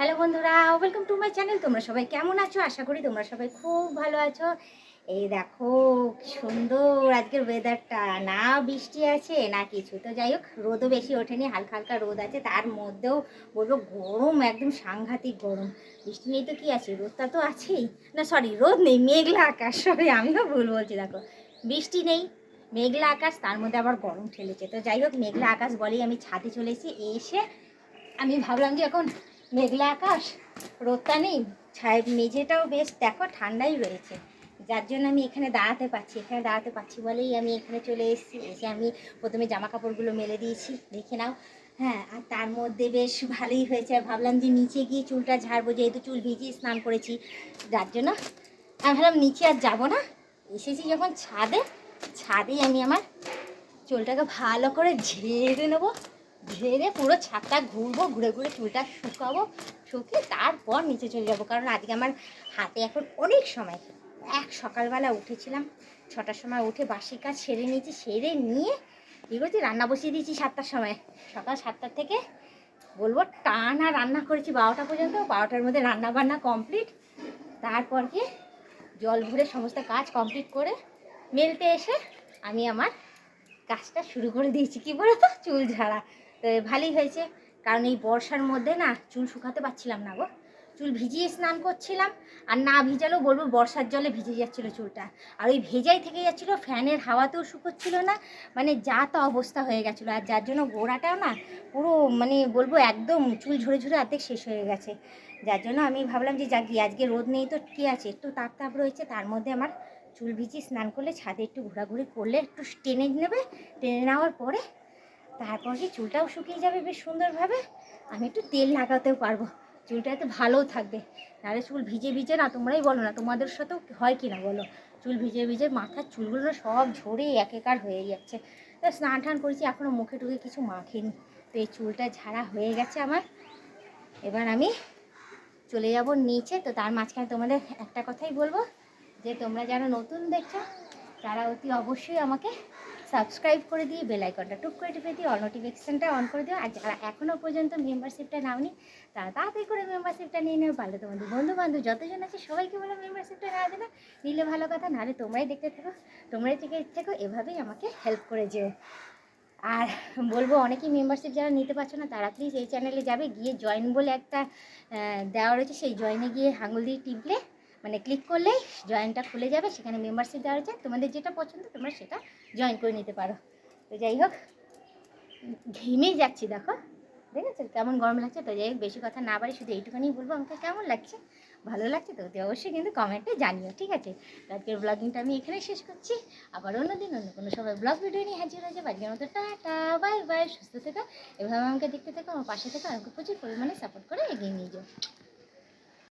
Hello বন্ধুরা welcome to my channel তোমরা সবাই কেমন আছো? আশা করি তোমরা সবাই খুব ভালো আছো। এই দেখো সুন্দর আজকের ওয়েদারটা না বৃষ্টি আছে, না কিছু। তো যাই হোক, রোদও বেশি ওঠেনি, হালকা হালকা রোদ আছে। তার মধ্যেও বলব গরম, একদম সাংঘাতিক গরম। বৃষ্টি নেই তো কি আছে? রোদটা তো আছেই। না সরি রোদ নেই, মেঘলা আকাশ। সরি আমিও ভুল বলছি, দেখো। বৃষ্টি নেই, মেঘলা আকাশ, তার মধ্যে আবার গরম ঠেলেছে। তো যাই হোক, মেঘলা আকাশ বলেই আমি ছাদে চলেছি এসে আমি ভাবলাম যে এখন মেঘলা আকাশ, রোদটা নেই। ছায় মেঝেটাও বেশ, দেখো, ঠান্ডাই রয়েছে। যার জন্য আমি এখানে দাঁড়াতে পারছি। এখানে দাঁড়াতে পারছি বলেই আমি এখানে চলে এসেছি। এসে আমি প্রথমে জামা কাপড়গুলো মেলে দিয়েছি, দেখে নাও। হ্যাঁ আর তার মধ্যে বেশ ভালোই হয়েছে। ভাবলাম যে নিচে গিয়ে চুলটা ঝাড়বো, যেহেতু চুল ভিজিয়ে স্নান করেছি। যার জন্য আমি ভাবলাম নিচে আর যাব না। এসেছি যখন ছাদে। ছাদেই আমি আমার চুলটাকে ভালো করে ঝেড়ে নেব। ঝেড়ে পুরো ছাদটা ঘুরবো, ঘুরে ঘুরে চুলটা শুকাবো, শুকিয়ে তারপর নিচে চলে যাব। কারণ আজকে আমার হাতে এখন অনেক সময়। এক সকালবেলা উঠেছিলাম, ছটার সময় উঠে বাসি কাজ সেরে নিয়েছি, সেরে নিয়ে কী করছি, রান্না বসিয়ে দিয়েছি সাতটার সময়। সকাল সাতটার থেকে বলব টানা রান্না করেছি বারোটা পর্যন্ত, বারোটার মধ্যে রান্না বান্না কমপ্লিট। তারপর কি জল ভরে সমস্ত কাজ কমপ্লিট করে মেলতে এসে আমি আমার কাজটা শুরু করে দিয়েছি। কি বলো তো চুল ঝাড়া। তো ভালোই হয়েছে। কারণ এই বর্ষার মধ্যে না চুল শুকাতে পারছিলাম না গো। চুল ভিজিয়ে স্নান করছিলাম, আর না ভিজালেও বলব বর্ষার জলে ভিজে যাচ্ছিল চুলটা। আর ওই ভেজাই থেকে যাচ্ছিল, ফ্যানের হাওয়াতেও শুকোচ্ছিল না মানে যা তা অবস্থা হয়ে গেছিল। আর যার জন্য গোড়াটাও না পুরো মানে বলব একদম চুল ঝরে ঝরে অর্ধেক শেষ হয়ে গেছে। যার জন্য আমি ভাবলাম যে যাক, আজকে রোদ নেই তো কী আছে? একটু তাপ তাপ রয়েছে, তার মধ্যে আমার চুল ভিজিয়ে স্নান করলে ছাদে একটু ঘোরাঘুরি করলে একটু টেনে নেবে। টেনে নেওয়ার পরে তারপর কি চুলটাও শুকিয়ে যাবে বেশ সুন্দরভাবে। আমি একটু তেল লাগাতেও পারব। চুলটা এত ভালোও থাকবে। নাহলে চুল ভিজে ভিজে না, তোমরাই বলো না, তোমাদের সাথেও হয় কি না বলো? চুল ভিজে ভিজে মাথার চুলগুলো না সব ঝরে একেকার হয়ে যাচ্ছে। তো স্নান টান করেছি এখনও মুখে টুকে কিছু মাখিনি। তো এই চুলটা ঝাড়া হয়ে গেছে আমার। এবার আমি চলে যাব নিচে। তো তার মাঝখানে তোমাদের একটা কথাই বলব, যে তোমরা যারা নতুন দেখছ, তারা অতি অবশ্যই আমাকে সাবস্ক্রাইব করে দিয়ে বেল আইকনটা টুক করে টিপে দিয়ে অল নোটিফিকেশানটা অন করে দিও। আর যারা এখনও পর্যন্ত মেম্বারশিপটা নাওনি, তারা তাড়াতাড়ি করে মেম্বারশিপটা নিয়ে নেবে পারলে তোমাদের বন্ধু বান্ধব যতজন আছে, সবাইকে বলে মেম্বারশিপটা নেওয়া দেবে নিলে ভালো কথা, নাহলে তোমরাই দেখতে থাকো। তোমরাই থেকে থেকো, এভাবেই আমাকে হেল্প করে যেও। আর বলব, অনেকেই মেম্বারশিপ যারা নিতে পারছ না, তারা প্লিজ এই চ্যানেলে যাবে, গিয়ে জয়েন বলে একটা দেওয়া রয়েছে। সেই জয়েনে গিয়ে আঙুল দিয়ে টিপলে মানে ক্লিক করলেই জয়েনটা খুলে যাবে, সেখানে মেম্বারশিপ দেওয়া রয়েছে। তোমাদের যেটা পছন্দ, তোমরা সেটা জয়েন করে নিতে পারো। তো যাই হোক ঘেমেই যাচ্ছি, দেখো। দেখেছ? কেমন গরম লাগছে? তো যাই হোক, বেশি কথা না বাড়ি শুধু এইটুখানি বলব। আমাকে কেমন লাগছে? ভালো লাগছে তো? অবশ্যই কিন্তু কমেন্টে জানিও, ঠিক আছে? আজকের ব্লগিংটা আমি এখানে শেষ করছি। আবার অন্য দিন, অন্য কোনো সবাই ব্লগ ভিডিও নিয়ে হাজির হয়ে যাবে। আজকের মতো টাটা বাই বাই সুস্থ থেকো। এভাবে আমাকে দেখতে থেকো, আমার পাশে থেকো, আমাকে প্রচুর পরিমাণে সাপোর্ট করে এগিয়ে নিয়ে যাও।